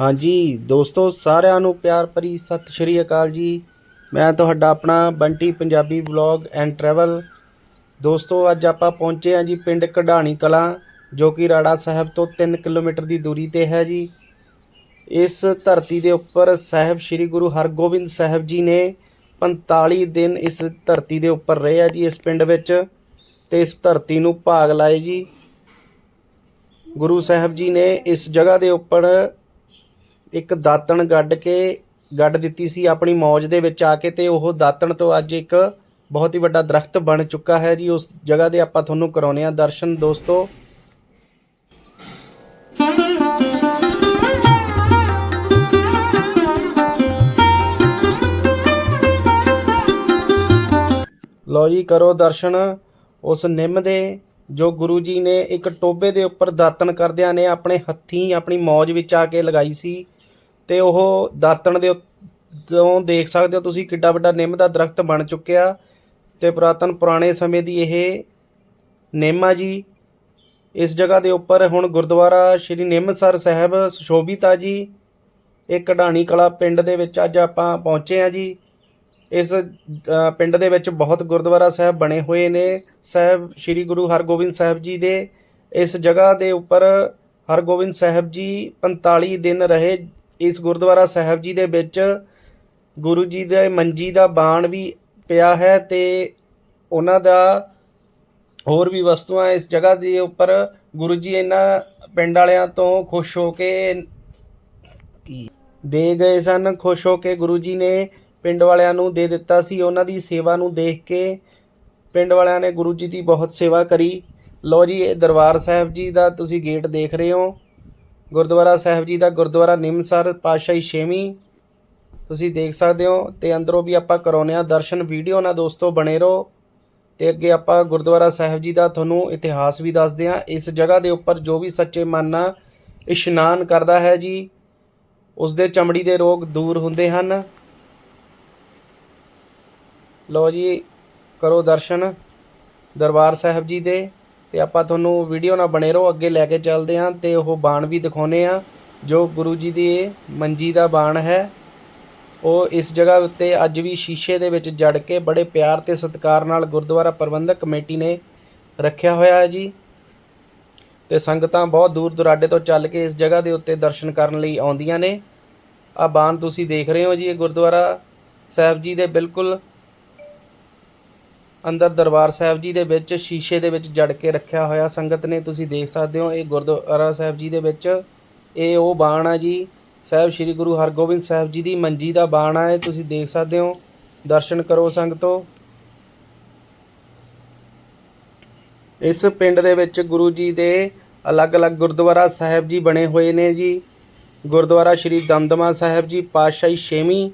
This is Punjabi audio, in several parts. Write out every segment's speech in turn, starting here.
ਹਾਂਜੀ, ਦੋਸਤੋ, ਸਾਰਿਆਂ ਨੂੰ ਪਿਆਰ ਭਰੀ ਸਤਿ ਸ਼੍ਰੀ ਅਕਾਲ ਜੀ। ਮੈਂ ਤੁਹਾਡਾ ਆਪਣਾ Bunty Punjabi vlog and travel ਦੋਸਤੋ, ਅੱਜ ਆਪਾਂ ਪਹੁੰਚੇ ਹਾਂ ਜੀ ਪਿੰਡ ਕਢਾਣੀ ਕਲਾਂ, ਜੋ ਕਿ ਰਾੜਾ ਸਾਹਿਬ ਤੋਂ 3 ਕਿਲੋਮੀਟਰ ਦੀ ਦੂਰੀ ਤੇ ਹੈ ਜੀ। ਇਸ ਧਰਤੀ ਦੇ ਉੱਪਰ ਸਾਹਿਬ ਸ੍ਰੀ ਗੁਰੂ ਹਰਗੋਬਿੰਦ ਸਾਹਿਬ ਜੀ ਨੇ 45 ਦਿਨ ਇਸ ਧਰਤੀ ਦੇ ਉੱਪਰ ਰਹੇ ਆ ਜੀ, ਇਸ ਪਿੰਡ ਵਿੱਚ, ਤੇ ਇਸ ਧਰਤੀ ਨੂੰ ਭਾਗ ਲਾਏ ਜੀ। ਗੁਰੂ ਸਾਹਿਬ ਜੀ ਨੇ ਇਸ ਜਗ੍ਹਾ ਦੇ ਉੱਪਰ ਇੱਕ ਦਾਤਣ ਗੱਡ ਕੇ ਗੱਡ ਦਿੱਤੀ ਸੀ ਆਪਣੀ ਮੌਜ ਦੇ ਵਿੱਚ ਆ ਕੇ ਤੇ ਉਹ ਦਾਤਣ ਤੋਂ ਅੱਜ ਇੱਕ ਬਹੁਤ ਹੀ ਵੱਡਾ ਦਰਖਤ ਬਣ ਚੁੱਕਾ ਹੈ ਜੀ। ਉਸ ਜਗ੍ਹਾ ਦੇ ਆਪਾਂ ਤੁਹਾਨੂੰ ਕਰਾਉਨੇ ਆ ਦਰਸ਼ਨ ਦੋਸਤੋ। ਲਓ ਜੀ, ਕਰੋ ਦਰਸ਼ਨ। ਉਸ ਨਿੰਮ ਦੇ ਜੋ ਗੁਰੂ ਜੀ ਨੇ ਇੱਕ ਟੋਬੇ ਦੇ ਉੱਪਰ ਦਾਤਣ ਕਰਦਿਆਂ ਨੇ ਆਪਣੇ ਹੱਥੀਂ ਆਪਣੀ ਮੌਜ ਵਿੱਚ ਆ ਕੇ ਲਗਾਈ ਸੀ। ਤੇ ਉਹ ਦਾਤਣ ਦੇ ਤੋਂ ਦੇਖ ਸਕਦੇ ਹੋ ਤੁਸੀਂ ਕਿੱਡਾ ਵੱਡਾ ਨਿੰਮ ਦਾ ਦਰਖਤ ਬਣ ਚੁੱਕਿਆ। ਤੇ ਪੁਰਾਤਨ ਪੁਰਾਣੇ ਸਮੇਂ ਦੀ ਇਹ ਨਿੰਮ ਆ ਜੀ। ਇਸ ਜਗ੍ਹਾ ਦੇ ਉੱਪਰ ਹੁਣ ਗੁਰਦੁਆਰਾ ਸ਼੍ਰੀ ਨਿੰਮਸਰ ਸਾਹਿਬ ਸੁਸ਼ੋਭਿਤ ਆ ਜੀ। ਇਹ ਕਢਾਣੀ ਕਲਾ ਪਿੰਡ ਦੇ ਵਿੱਚ ਅੱਜ ਆਪਾਂ ਪਹੁੰਚੇ ਆ ਜੀ। ਇਸ ਪਿੰਡ ਦੇ ਵਿੱਚ ਬਹੁਤ ਗੁਰਦੁਆਰਾ ਸਾਹਿਬ ਬਣੇ ਹੋਏ ਨੇ। ਸਾਹਿਬ ਸ੍ਰੀ ਗੁਰੂ ਹਰਗੋਬਿੰਦ ਸਾਹਿਬ ਜੀ ਦੇ। ਇਸ ਜਗ੍ਹਾ ਦੇ ਉੱਪਰ ਹਰਗੋਬਿੰਦ ਸਾਹਿਬ ਜੀ 45 ਦਿਨ ਰਹੇ ਇਸ ਗੁਰਦੁਆਰਾ ਸਾਹਿਬ ਜੀ ਦੇ ਵਿੱਚ ਗੁਰੂ ਜੀ ਦੇ ਮੰਜੀ ਦਾ ਬਾਣ ਵੀ ਪਿਆ ਹੈ ਤੇ ਉਹਨਾਂ ਦਾ ਹੋਰ ਵੀ ਵਸਤੂਆਂ ਇਸ ਜਗ੍ਹਾ ਦੇ ਉੱਪਰ ਗੁਰੂ ਜੀ ਇਹਨਾਂ ਪਿੰਡ ਵਾਲਿਆਂ ਤੋਂ ਖੁਸ਼ ਹੋ ਕੇ ਕੀ ਦੇ ਗਏ ਸਨ, ਖੁਸ਼ ਹੋ ਕੇ ਗੁਰੂ ਜੀ ਨੇ ਪਿੰਡ ਵਾਲਿਆਂ ਨੂੰ ਦੇ ਦਿੱਤਾ ਸੀ। ਉਹਨਾਂ ਦੀ ਸੇਵਾ ਨੂੰ ਦੇਖ ਕੇ ਪਿੰਡ ਵਾਲਿਆਂ ਨੇ ਗੁਰੂ ਜੀ ਦੀ ਬਹੁਤ ਸੇਵਾ ਕਰੀ। ਲੋ ਜੀ, ਇਹ ਦਰਬਾਰ ਸਾਹਿਬ ਜੀ ਦਾ ਤੁਸੀਂ ਗੇਟ ਦੇਖ ਰਹੇ ਹੋ। ਗੁਰਦੁਆਰਾ ਸਾਹਿਬ ਜੀ ਦਾ ਗੁਰਦੁਆਰਾ ਨਿਮਸਰ ਪਾਤਸ਼ਾਹੀ ਛੇਵੀਂ। ਤੁਸੀਂ ਦੇਖ ਸਕਦੇ ਹੋ ਤੇ ਅੰਦਰੋਂ ਵੀ ਆਪਾਂ ਕਰਾਉਂਦੇ ਆ ਦਰਸ਼ਨ, ਵੀਡੀਓ ਨਾਲ ਦੋਸਤੋ, ਬਣੇ ਰਹੋ। ਤੇ ਅੱਗੇ ਆਪਾਂ ਗੁਰਦੁਆਰਾ ਸਾਹਿਬ ਜੀ ਦਾ ਤੁਹਾਨੂੰ ਇਤਿਹਾਸ ਵੀ ਦੱਸਦੇ ਹਾਂ। ਇਸ ਜਗ੍ਹਾ ਦੇ ਉੱਪਰ ਜੋ ਵੀ ਸੱਚੇ ਮਨ ਨਾਲ ਇਸ਼ਨਾਨ ਕਰਦਾ ਹੈ ਜੀ, ਉਸ ਦੇ ਚਮੜੀ ਦੇ ਰੋਗ ਦੂਰ ਹੁੰਦੇ ਹਨ। ਲਓ ਜੀ, ਕਰੋ ਦਰਸ਼ਨ ਦਰਬਾਰ ਸਾਹਿਬ ਜੀ ਦੇ। ਤੇ ਆਪਾਂ ਤੁਹਾਨੂੰ ਵੀਡੀਓ ਨਾਲ ਬਣੇ ਰਹੋ, ਅੱਗੇ ਲੈ ਕੇ ਚੱਲਦੇ ਹਾਂ ਤੇ ਉਹ ਬਾਣ ਵੀ ਦਿਖਾਉਨੇ ਆ ਜੋ ਗੁਰੂ ਜੀ ਦੀ ਮੰਜੀ ਦਾ ਬਾਣ ਹੈ। ਉਹ ਇਸ ਜਗ੍ਹਾ ਉੱਤੇ ਅੱਜ ਵੀ ਸ਼ੀਸ਼ੇ ਦੇ ਵਿੱਚ ਜੜ ਕੇ ਬੜੇ ਪਿਆਰ ਤੇ ਸਤਿਕਾਰ ਨਾਲ ਗੁਰਦੁਆਰਾ ਪ੍ਰਬੰਧਕ ਕਮੇਟੀ ਨੇ ਰੱਖਿਆ ਹੋਇਆ ਹੈ ਜੀ। ਤੇ ਸੰਗਤਾਂ ਬਹੁਤ ਦੂਰ ਦੁਰਾਡੇ ਤੋਂ ਚੱਲ ਕੇ ਇਸ ਜਗ੍ਹਾ ਦੇ ਉੱਤੇ ਦਰਸ਼ਨ ਕਰਨ ਲਈ ਆਉਂਦੀਆਂ ਨੇ। ਆ ਬਾਣ ਤੁਸੀਂ ਦੇਖ ਰਹੇ ਹੋ ਜੀ, ਇਹ ਗੁਰਦੁਆਰਾ ਸਾਹਿਬ ਜੀ ਦੇ ਬਿਲਕੁਲ ਅੰਦਰ ਦਰਬਾਰ ਸਾਹਿਬ ਜੀ ਦੇ ਵਿੱਚ ਸ਼ੀਸ਼ੇ ਦੇ ਵਿੱਚ ਜੜ ਕੇ ਰੱਖਿਆ ਹੋਇਆ ਸੰਗਤ ਨੇ, ਤੁਸੀਂ ਦੇਖ ਸਕਦੇ ਹੋ, ਇਹ ਗੁਰਦੁਆਰਾ ਸਾਹਿਬ ਜੀ ਦੇ ਵਿੱਚ ਇਹ ਉਹ ਬਾਣ ਆ ਜੀ। ਸਾਹਿਬ ਸ੍ਰੀ ਗੁਰੂ ਹਰਗੋਬਿੰਦ ਸਾਹਿਬ ਜੀ ਦੀ ਮੰਜੀ ਦਾ ਬਾਣ ਆ, ਇਹ ਤੁਸੀਂ ਦੇਖ ਸਕਦੇ ਹੋ। ਦਰਸ਼ਨ ਕਰੋ ਸੰਗਤੋ। ਇਸ ਪਿੰਡ ਦੇ ਵਿੱਚ ਗੁਰੂ ਜੀ ਦੇ ਅਲੱਗ-ਅਲੱਗ ਗੁਰਦੁਆਰਾ ਸਾਹਿਬ ਜੀ ਬਣੇ ਹੋਏ ਨੇ ਜੀ। ਗੁਰਦੁਆਰਾ ਸ਼੍ਰੀ ਦਮਦਮਾ ਸਾਹਿਬ ਜੀ, ਪਾਤਸ਼ਾਹੀ ਛੇਵੀਂ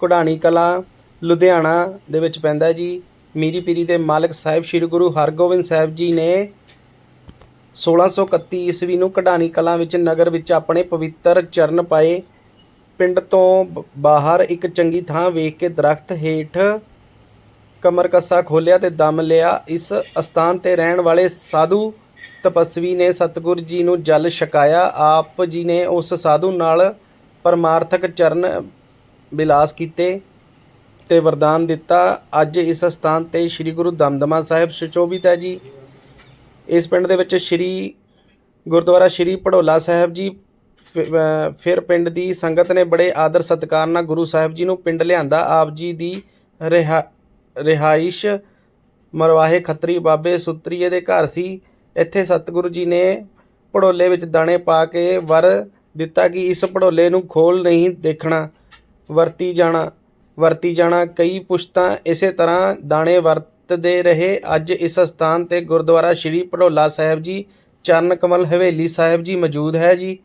ਕੁਢਾਣੀ ਕਲਾ, ਲੁਧਿਆਣਾ ਦੇ ਵਿੱਚ ਪੈਂਦਾ ਜੀ। ਮੀਰੀ ਪੀਰੀ ਦੇ ਮਾਲਕ ਸਾਹਿਬ ਸ੍ਰੀ ਗੁਰੂ ਹਰਗੋਬਿੰਦ ਸਾਹਿਬ ਜੀ ਨੇ 1631 ਈਸਵੀ ਨੂੰ ਕਢਾਣੀ ਕਲਾਂ ਵਿੱਚ ਨਗਰ ਵਿੱਚ ਆਪਣੇ ਪਵਿੱਤਰ ਚਰਨ ਪਾਏ। ਪਿੰਡ ਤੋਂ ਬ- ਬਾਹਰ ਇੱਕ ਚੰਗੀ ਥਾਂ ਵੇਖ ਕੇ ਦਰਖਤ ਹੇਠ ਕਮਰ ਕੱਸਾ ਖੋਲਿਆ ਤੇ ਦਮ ਲਿਆ। ਇਸ ਅਸਥਾਨ ਤੇ ਰਹਿਣ ਵਾਲੇ ਸਾਧੂ ਤਪਸਵੀ ਨੇ ਸਤਿਗੁਰ ਜੀ ਨੂੰ ਜਲ ਛਕਾਇਆ। ਆਪ ਜੀ ਨੇ ਉਸ ਸਾਧੂ ਨਾਲ ਪਰਮਾਰਥਕ ਚਰਨ ਬਿਲਾਸ ਕੀਤੇ। ਤੇ ਵਰਦਾਨ ਦਿੱਤਾ। ਅੱਜ ਇਸ ਸਥਾਨ ਤੇ ਸ੍ਰੀ ਗੁਰੂ ਦਮਦਮਾ ਸਾਹਿਬ ਸੁਸ਼ੋਭਿਤ ਹੈ ਜੀ। ਇਸ ਪਿੰਡ ਦੇ ਵਿੱਚ ਸ੍ਰੀ ਗੁਰਦੁਆਰਾ ਸ੍ਰੀ ਪੜੋਲਾ ਸਾਹਿਬ ਜੀ ਫਿਰ ਪਿੰਡ ਦੀ ਸੰਗਤ ਨੇ ਬੜੇ ਆਦਰ ਸਤਿਕਾਰ ਨਾਲ ਗੁਰੂ ਸਾਹਿਬ ਜੀ ਨੂੰ ਪਿੰਡ ਲਿਆਂਦਾ। ਆਪ ਜੀ ਦੀ ਰਿਹਾ, ਰਿਹਾਇਸ਼ ਮਰਵਾਹੇ ਖੱਤਰੀ ਬਾਬੇ ਸੁਤਰੀਏ ਦੇ ਘਰ ਸੀ। ਇੱਥੇ ਸਤਿਗੁਰੂ ਜੀ ਨੇ ਪੜੋਲੇ ਵਿੱਚ ਦਾਣੇ ਪਾ ਕੇ ਵਰ ਦਿੱਤਾ ਕਿ ਇਸ ਪੜੋਲੇ ਨੂੰ ਖੋਲ ਨਹੀਂ ਦੇਖਣਾ, ਵਰਤੀ ਜਾਣਾ। ਵਰਤੀ ਜਾਣਾ। ਕਈ ਪੁਸ਼ਤਾਂ ਇਸੇ ਤਰ੍ਹਾਂ ਦਾਣੇ ਵਰਤਦੇ ਰਹੇ। ਅੱਜ ਇਸ ਸਥਾਨ ਤੇ ਗੁਰਦੁਆਰਾ ਸ਼੍ਰੀ ਪੜੋਲਾ ਸਾਹਿਬ ਜੀ ਚਰਨ ਕਮਲ ਹਵੇਲੀ ਸਾਹਿਬ ਜੀ ਮੌਜੂਦ ਹੈ ਜੀ।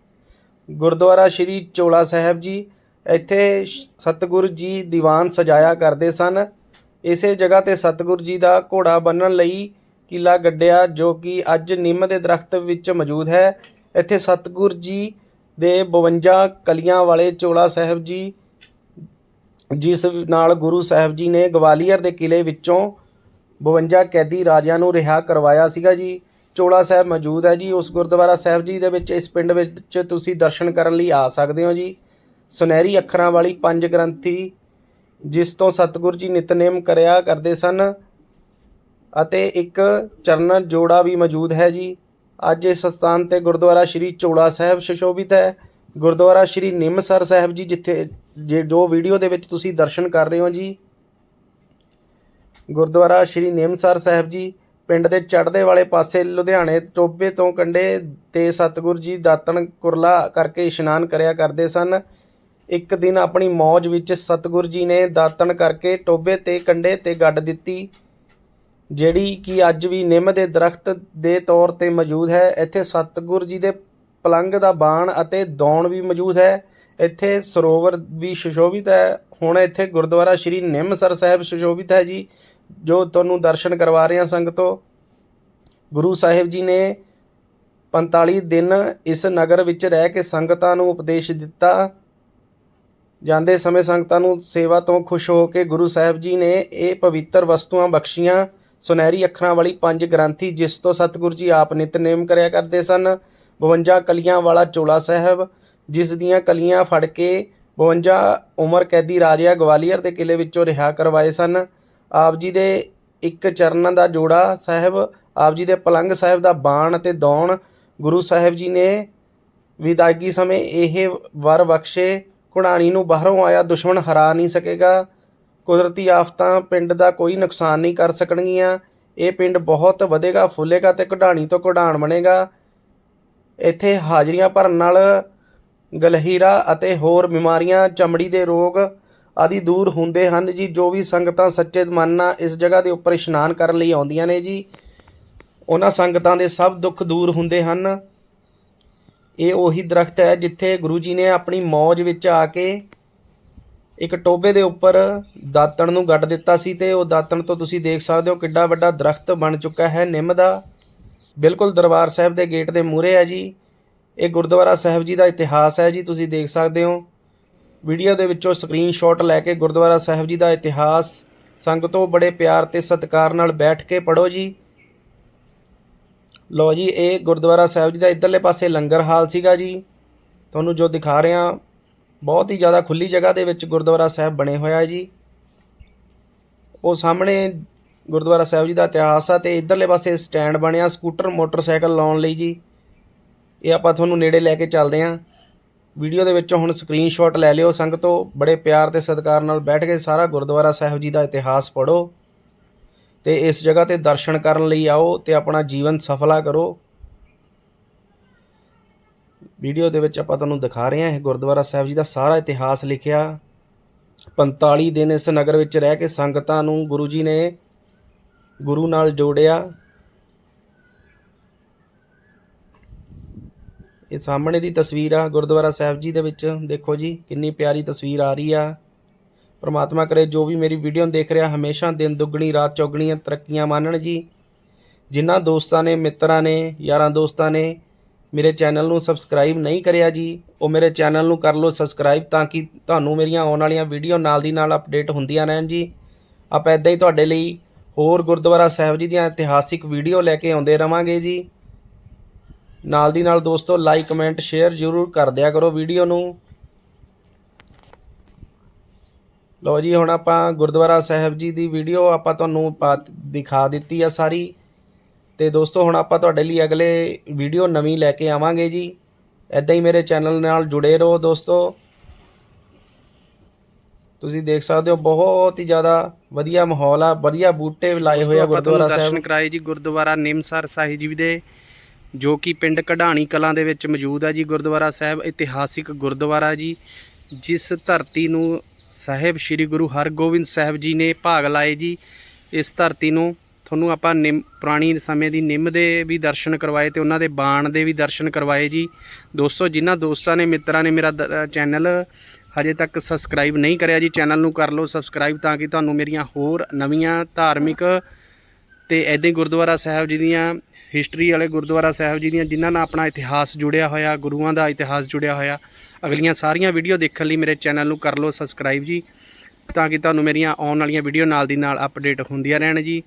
ਗੁਰਦੁਆਰਾ ਸ਼੍ਰੀ ਚੋਲਾ ਸਾਹਿਬ ਜੀ, ਇੱਥੇ ਸਤਿਗੁਰੂ ਜੀ ਦੀਵਾਨ ਸਜਾਇਆ ਕਰਦੇ ਸਨ। ਇਸੇ ਜਗ੍ਹਾ ਤੇ ਸਤਿਗੁਰੂ ਜੀ ਦਾ ਘੋੜਾ ਬੰਨਣ ਲਈ ਕਿਲਾ ਗੱਡਿਆ, ਜੋ ਕਿ ਅੱਜ ਨਿੰਮ ਦੇ ਦਰਖਤ ਵਿੱਚ ਮੌਜੂਦ ਹੈ। ਇੱਥੇ ਸਤਿਗੁਰੂ ਜੀ ਦੇ 52 ਕਲੀਆਂ ਵਾਲੇ ਚੋਲਾ ਸਾਹਿਬ ਜੀ ਜਿਸ ਨਾਲ ਗੁਰੂ ਸਾਹਿਬ ਜੀ ਨੇ ਗਵਾਲੀਅਰ ਦੇ ਕਿਲੇ ਵਿੱਚੋਂ 52 ਕੈਦੀ ਰਾਜਿਆਂ ਨੂੰ ਰਿਹਾ ਕਰਵਾਇਆ ਸੀਗਾ ਜੀ। ਚੋਲਾ ਸਾਹਿਬ ਮੌਜੂਦ ਹੈ ਜੀ। ਉਸ ਗੁਰਦੁਆਰਾ ਸਾਹਿਬ ਜੀ ਦੇ ਵਿੱਚ, ਇਸ ਪਿੰਡ ਵਿੱਚ ਤੁਸੀਂ ਦਰਸ਼ਨ ਕਰਨ ਲਈ ਆ ਸਕਦੇ ਹੋ ਜੀ। ਸੁਨਹਿਰੀ ਅੱਖਰਾਂ ਵਾਲੀ ਪੰਜ ਗ੍ਰੰਥੀ, ਜਿਸ ਤੋਂ ਸਤਿਗੁਰ ਜੀ ਨਿਤਨੇਮ ਕਰਿਆ ਕਰਦੇ ਸਨ ਅਤੇ ਇੱਕ ਚਰਨ ਜੋੜਾ ਵੀ ਮੌਜੂਦ ਹੈ ਜੀ। ਅੱਜ ਇਸ ਸਥਾਨ ਤੇ ਗੁਰਦੁਆਰਾ ਸ਼੍ਰੀ ਚੋਲਾ ਸਾਹਿਬ ਸੁਸ਼ੋਭਿਤ ਹੈ। ਗੁਰਦੁਆਰਾ ਸ਼੍ਰੀ ਨਿੰਮਸਰ ਸਾਹਿਬ ਜੀ, ਜਿੱਥੇ ਜੇ ਜੋ ਵੀਡੀਓ ਦੇ ਵਿੱਚ ਤੁਸੀਂ ਦਰਸ਼ਨ ਕਰ ਰਹੇ ਹੋ ਜੀ। ਗੁਰਦੁਆਰਾ ਸ਼੍ਰੀ ਨਿੰਮਸਰ ਸਾਹਿਬ ਜੀ, ਪਿੰਡ ਦੇ ਚੜ੍ਹਦੇ ਵਾਲੇ ਪਾਸੇ ਲੁਧਿਆਣੇ ਟੋਬੇ ਤੋਂ ਕੰਢੇ ਤੇ ਸਤਿਗੁਰ ਜੀ ਦਾਤਣ ਕੁਰਲਾ ਕਰਕੇ ਇਸ਼ਨਾਨ ਕਰਿਆ ਕਰਦੇ ਸਨ। ਇੱਕ ਦਿਨ ਆਪਣੀ ਮੌਜ ਵਿੱਚ ਸਤਿਗੁਰ ਜੀ ਨੇ ਦਾਤਣ ਕਰਕੇ ਟੋਬੇ ਤੇ ਕੰਢੇ ਤੇ ਗੱਡ ਦਿੱਤੀ, ਜਿਹੜੀ ਕਿ ਅੱਜ ਵੀ ਨਿੰਮ ਦੇ ਦਰਖਤ ਦੇ ਤੌਰ ਤੇ ਮੌਜੂਦ ਹੈ। ਇੱਥੇ ਸਤਿਗੁਰ ਜੀ ਦੇ ਪਲੰਗ ਦਾ ਬਾਣ ਅਤੇ ਦੌਣ ਵੀ ਮੌਜੂਦ ਹੈ। ਇੱਥੇ ਸਰੋਵਰ ਵੀ ਸੁਸ਼ੋਭਿਤ ਹੈ। ਹੁਣ ਇੱਥੇ ਗੁਰਦੁਆਰਾ ਸ਼੍ਰੀ ਨਿੰਮਸਰ ਸਾਹਿਬ ਸੁਸ਼ੋਭਿਤ ਹੈ ਜੀ, ਜੋ ਤੁਹਾਨੂੰ ਦਰਸ਼ਨ ਕਰਵਾ ਰਹੇ ਹਾਂ ਸੰਗਤੋ। ਗੁਰੂ ਸਾਹਿਬ ਜੀ ਨੇ 45 ਦਿਨ ਇਸ ਨਗਰ ਵਿੱਚ ਰਹਿ ਕੇ ਸੰਗਤਾਂ ਨੂੰ ਉਪਦੇਸ਼ ਦਿੱਤਾ। ਜਾਂਦੇ ਸਮੇਂ ਸੰਗਤਾਂ ਨੂੰ ਸੇਵਾ ਤੋਂ ਖੁਸ਼ ਹੋ ਕੇ ਗੁਰੂ ਸਾਹਿਬ ਜੀ ਨੇ ਇਹ ਪਵਿੱਤਰ ਵਸਤੂਆਂ ਬਖਸ਼ੀਆਂ। ਸੁਨਹਿਰੀ ਅੱਖਰਾਂ ਵਾਲੀ ਪੰਜ ਗ੍ਰੰਥੀ, ਜਿਸ ਤੋਂ ਸਤਿਗੁਰੂ ਜੀ ਆਪ ਨਿਤਨੇਮ ਕਰਿਆ ਕਰਦੇ ਸਨ। 52 ਕਲੀਆਂ ਵਾਲਾ ਚੋਲਾ ਸਾਹਿਬ, ਜਿਸ ਦੀਆਂ ਕਲੀਆਂ ਫੜ ਕੇ 52 ਉਮਰ ਕੈਦੀ ਰਾਜਿਆ ਗਵਾਲੀਅਰ ਦੇ ਕਿਲੇ ਵਿੱਚੋਂ ਰਿਹਾ ਕਰਵਾਏ ਸਨ। ਆਪ ਜੀ ਦੇ ਇੱਕ ਚਰਨਾਂ ਦਾ ਜੋੜਾ ਸਾਹਿਬ, ਆਪ ਜੀ ਦੇ ਪਲੰਗ ਸਾਹਿਬ ਦਾ ਬਾਣ ਅਤੇ ਦੌਣ ਗੁਰੂ ਸਾਹਿਬ ਜੀ ਨੇ ਵਿਦਾਇਗੀ ਸਮੇਂ ਇਹ ਵਰ ਬਖਸ਼ੇ ਘੁੜਾਣੀ ਨੂੰ ਬਾਹਰੋਂ ਆਇਆ ਦੁਸ਼ਮਣ ਹਰਾ ਨਹੀਂ ਸਕੇਗਾ। ਕੁਦਰਤੀ ਆਫਤਾਂ ਪਿੰਡ ਦਾ ਕੋਈ ਨੁਕਸਾਨ ਨਹੀਂ ਕਰ ਸਕਣਗੀਆਂ। ਇਹ ਪਿੰਡ ਬਹੁਤ ਵਧੇਗਾ, ਫੁੱਲੇਗਾ ਤੇ ਕਢਾਣੀ ਤੋਂ ਕਢਾਣ ਬਣੇਗਾ। ਇੱਥੇ ਹਾਜ਼ਰੀਆਂ ਭਰਨ ਨਾਲ ਗਲਹੀਰਾ ਅਤੇ ਹੋਰ ਬਿਮਾਰੀਆਂ, ਚਮੜੀ ਦੇ ਰੋਗ ਆਦਿ ਦੂਰ ਹੁੰਦੇ ਹਨ ਜੀ, ਜੋ ਵੀ ਸੰਗਤਾਂ ਸੱਚੇ ਮਨ ਨਾਲ ਇਸ ਜਗ੍ਹਾ ਦੇ ਉੱਪਰ ਇਸ਼ਨਾਨ ਕਰਨ ਲਈ ਆਉਂਦੀਆਂ ਨੇ ਜੀ। ਉਹਨਾਂ ਸੰਗਤਾਂ ਦੇ ਸਭ ਦੁੱਖ ਦੂਰ ਹੁੰਦੇ ਹਨ। ਇਹ ਉਹੀ ਦਰਖਤ ਹੈ ਜਿੱਥੇ ਗੁਰੂ ਜੀ ਨੇ ਆਪਣੀ ਮੌਜ ਵਿੱਚ ਆ ਕੇ ਇੱਕ ਟੋਬੇ ਦੇ ਉੱਪਰ ਦਾਤਣ ਨੂੰ ਗੱਡ ਦਿੱਤਾ ਸੀ ਤੇ ਉਹ ਦਾਤਣ ਤੋਂ ਤੁਸੀਂ ਦੇਖ ਸਕਦੇ ਹੋ ਕਿੱਡਾ ਵੱਡਾ ਦਰਖਤ ਬਣ ਚੁੱਕਾ ਹੈ, ਨਿੰਮ ਦਾ। ਬਿਲਕੁਲ ਦਰਬਾਰ ਸਾਹਿਬ ਦੇ ਗੇਟ ਦੇ ਮੂਹਰੇ ਹੈ ਜੀ। ਇਹ ਗੁਰਦੁਆਰਾ ਸਾਹਿਬ ਜੀ ਦਾ ਇਤਿਹਾਸ ਹੈ ਜੀ, ਤੁਸੀਂ ਦੇਖ ਸਕਦੇ ਹੋ। ਵੀਡੀਓ ਦੇ ਵਿੱਚੋਂ ਸਕਰੀਨਸ਼ਾਟ ਲੈ ਕੇ ਗੁਰਦੁਆਰਾ ਸਾਹਿਬ ਜੀ ਦਾ ਇਤਿਹਾਸ, ਸੰਗਤੋਂ ਬੜੇ ਪਿਆਰ ਤੇ ਸਤਿਕਾਰ ਨਾਲ ਬੈਠ ਕੇ ਪੜੋ ਜੀ। ਲੋ ਜੀ, ਇਹ ਗੁਰਦੁਆਰਾ ਸਾਹਿਬ ਜੀ ਦਾ ਇਧਰਲੇ ਪਾਸੇ ਲੰਗਰ ਹਾਲ ਸੀਗਾ ਜੀ। ਤੁਹਾਨੂੰ ਜੋ ਦਿਖਾ ਰਿਹਾ, ਬਹੁਤ ਹੀ ਜ਼ਿਆਦਾ ਖੁੱਲੀ ਜਗ੍ਹਾ ਦੇ ਵਿੱਚ ਗੁਰਦੁਆਰਾ ਸਾਹਿਬ ਬਣੇ ਹੋਇਆ ਹੈ ਜੀ। ਉਹ ਸਾਹਮਣੇ ਗੁਰਦੁਆਰਾ ਸਾਹਿਬ ਜੀ ਦਾ ਇਤਿਹਾਸ ਆ ਤੇ ਇਧਰਲੇ ਪਾਸੇ ਸਟੈਂਡ ਬਣਿਆ ਸਕੂਟਰ, ਮੋਟਰਸਾਈਕਲ ਲਾਉਣ ਲਈ ਜੀ। ਇਹ ਆਪਾਂ ਤੁਹਾਨੂੰ ਨੇੜੇ ਲੈ ਕੇ ਚੱਲਦੇ ਆਂ। ਵੀਡੀਓ ਦੇ ਵਿੱਚੋਂ ਹੁਣ ਸਕਰੀਨਸ਼ਾਟ ਲੈ ਲਿਓ ਸੰਗਤੋ। ਬੜੇ ਪਿਆਰ ਤੇ ਸਤਿਕਾਰ ਨਾਲ ਬੈਠ ਕੇ ਸਾਰਾ ਗੁਰਦੁਆਰਾ ਸਾਹਿਬ ਜੀ ਦਾ ਇਤਿਹਾਸ ਪੜੋ ਤੇ ਇਸ ਜਗ੍ਹਾ ਤੇ ਦਰਸ਼ਨ ਕਰਨ ਲਈ ਆਓ ਤੇ ਆਪਣਾ ਜੀਵਨ ਸਫਲਾ ਕਰੋ। ਵੀਡੀਓ ਦੇ ਵਿੱਚ ਆਪਾਂ ਤੁਹਾਨੂੰ ਦਿਖਾ ਰਹੇ ਹਾਂ ਇਹ ਗੁਰਦੁਆਰਾ ਸਾਹਿਬ ਜੀ ਦਾ ਸਾਰਾ ਇਤਿਹਾਸ ਲਿਖਿਆ। 45 ਦਿਨ ਇਸ ਨਗਰ ਵਿੱਚ ਰਹਿ ਕੇ ਸੰਗਤਾਂ ਨੂੰ ਗੁਰੂ ਜੀ ਨੇ ਗੁਰੂ ਨਾਲ ਜੋੜਿਆ। ਇਹ ਸਾਹਮਣੇ ਦੀ ਤਸਵੀਰ ਆ, ਗੁਰਦੁਆਰਾ ਸਾਹਿਬ ਜੀ ਦੇ ਵਿੱਚ। ਦੇਖੋ ਜੀ, ਕਿੰਨੀ ਪਿਆਰੀ ਤਸਵੀਰ ਆ ਰਹੀ ਆ। ਪ੍ਰਮਾਤਮਾ ਕਰੇ ਜੋ ਵੀ ਮੇਰੀ ਵੀਡੀਓ ਦੇਖ ਰਿਹਾ, ਹਮੇਸ਼ਾ ਦਿਨ ਦੁੱਗਣੀ, ਰਾਤ ਚੌਗਣੀਆਂ ਤਰੱਕੀਆਂ ਮਾਨਣ ਜੀ। ਜਿਨ੍ਹਾਂ ਦੋਸਤਾਂ ਨੇ, ਮਿੱਤਰਾਂ ਨੇ, ਯਾਰਾਂ ਦੋਸਤਾਂ ਨੇ ਮੇਰੇ ਚੈਨਲ ਨੂੰ ਸਬਸਕ੍ਰਾਈਬ ਨਹੀਂ ਕਰਿਆ ਜੀ, ਉਹ ਮੇਰੇ ਚੈਨਲ ਨੂੰ ਕਰ ਲਓ ਸਬਸਕ੍ਰਾਈਬ ਤਾਂ ਕਿ ਤੁਹਾਨੂੰ ਮੇਰੀਆਂ ਆਉਣ ਵਾਲੀਆਂ ਵੀਡੀਓ ਨਾਲ ਦੀ ਨਾਲ ਅਪਡੇਟ ਹੁੰਦੀਆਂ ਰਹਿਣ ਜੀ। ਆਪਾਂ ਇਦਾਂ ਹੀ ਤੁਹਾਡੇ ਲਈ ਹੋਰ ਗੁਰਦੁਆਰਾ ਸਾਹਿਬ ਜੀ ਦੀਆਂ ਇਤਿਹਾਸਿਕ ਵੀਡੀਓ ਲੈ ਕੇ ਆਉਂਦੇ ਰਵਾਂਗੇ ਜੀ। ਨਾਲ ਦੀ ਨਾਲ ਦੋਸਤੋ ਲਾਈਕ ਕਮੈਂਟ ਸ਼ੇਅਰ ਜ਼ਰੂਰ ਕਰ ਦਿਆ ਕਰੋ ਵੀਡੀਓ ਨੂੰ। ਲੋ ਜੀ, ਹੁਣ ਆਪਾਂ ਗੁਰਦੁਆਰਾ ਸਾਹਿਬ ਜੀ ਦੀ ਵੀਡੀਓ ਆਪਾਂ ਤੁਹਾਨੂੰ ਪਾ- ਦਿਖਾ ਦਿੱਤੀ ਆ ਸਾਰੀ। ਤੇ ਦੋਸਤੋ, ਹੁਣ ਆਪਾਂ ਤੁਹਾਡੇ ਲਈ ਅਗਲੇ ਵੀਡੀਓ ਨਵੀਂ ਲੈ ਕੇ ਆਵਾਂਗੇ ਜੀ। ਐਦਾਂ ਹੀ ਮੇਰੇ ਚੈਨਲ ਨਾਲ ਜੁੜੇ ਰਹੋ ਦੋਸਤੋ। ਤੁਸੀਂ ਦੇਖ ਸਕਦੇ ਹੋ ਬਹੁਤ ਹੀ ਜ਼ਿਆਦਾ ਵਧੀਆ ਮਾਹੌਲ ਆ ਵਧੀਆ ਬੂਟੇ ਲਾਏ ਹੋਏ ਆ ਗੁਰਦੁਆਰਾ ਸਾਹਿਬ ਦਰਸ਼ਨ ਕਰਾਏ ਜੀ ਗੁਰਦੁਆਰਾ ਨਿਮਸਰ ਸਾਹਿਬ ਜੀ ਦੇ ਜੋ ਕਿ ਪਿੰਡ ਕਢਾਣੀ ਕਲਾਂ ਦੇ ਵਿੱਚ ਮੌਜੂਦ ਆ ਜੀ ਗੁਰਦੁਆਰਾ ਸਾਹਿਬ ਇਤਿਹਾਸਿਕ ਗੁਰਦੁਆਰਾ ਜੀ ਜਿਸ ਧਰਤੀ ਨੂੰ ਸਾਹਿਬ ਸ੍ਰੀ ਗੁਰੂ ਹਰਗੋਬਿੰਦ ਸਾਹਿਬ ਜੀ ਨੇ ਭਾਗ ਲਾਏ ਜੀ ਇਸ ਧਰਤੀ ਨੂੰ ਤੁਹਾਨੂੰ ਆਪਾਂ ਨਿੰਮ ਪੁਰਾਣੀ ਸਮੇਂ ਦੀ ਨਿੰਮ ਦੇ ਵੀ ਦਰਸ਼ਨ ਕਰਵਾਏ ਤੇ ਉਹਨਾਂ ਦੇ ਬਾਣ ਦੇ ਵੀ ਦਰਸ਼ਨ ਕਰਵਾਏ ਜੀ। ਦੋਸਤੋ ਜਿਨ੍ਹਾਂ ਦੋਸਤਾਂ ਨੇ ਮਿੱਤਰਾਂ ਨੇ ਮੇਰਾ ਚੈਨਲ ਹਜੇ ਤੱਕ ਸਬਸਕ੍ਰਾਈਬ ਨਹੀਂ ਕਰਿਆ ਜੀ ਚੈਨਲ ਨੂੰ ਕਰ ਲਓ ਸਬਸਕ੍ਰਾਈਬ ਤਾਂ ਕਿ ਤੁਹਾਨੂੰ ਮੇਰੀਆਂ ਹੋਰ ਨਵੀਆਂ ਧਾਰਮਿਕ ਤੇ ਐਦਾਂ ਗੁਰਦੁਆਰਾ ਸਾਹਿਬ ਜੀ ਦੀਆਂ ਹਿਸਟਰੀ ਵਾਲੇ ਗੁਰਦੁਆਰਾ ਸਾਹਿਬ ਜੀ ਦੀਆਂ, ਜਿਨ੍ਹਾਂ ਨਾਲ ਆਪਣਾ ਇਤਿਹਾਸ ਜੁੜਿਆ ਹੋਇਆ, ਗੁਰੂਆਂ ਦਾ ਇਤਿਹਾਸ ਜੁੜਿਆ ਹੋਇਆ, ਅਗਲੀਆਂ ਸਾਰੀਆਂ ਵੀਡੀਓ ਦੇਖਣ ਲਈ ਮੇਰੇ ਚੈਨਲ ਨੂੰ ਕਰ ਲਓ ਸਬਸਕ੍ਰਾਈਬ ਜੀ, ਤਾਂ ਕਿ ਤੁਹਾਨੂੰ ਮੇਰੀਆਂ ਆਉਣ ਵਾਲੀਆਂ ਵੀਡੀਓ ਨਾਲ ਦੀ ਨਾਲ ਅਪਡੇਟ ਹੁੰਦੀਆਂ ਰਹਿਣ ਜੀ।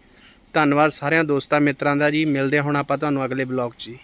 ਧੰਨਵਾਦ ਸਾਰਿਆਂ ਦੋਸਤਾਂ ਮਿੱਤਰਾਂ ਦਾ ਜੀ, ਮਿਲਦੇ ਹਾਂ ਹੁਣ ਆਪਾਂ ਤੁਹਾਨੂੰ ਅਗਲੇ ਬਲੌਗ 'ਚ ਜੀ।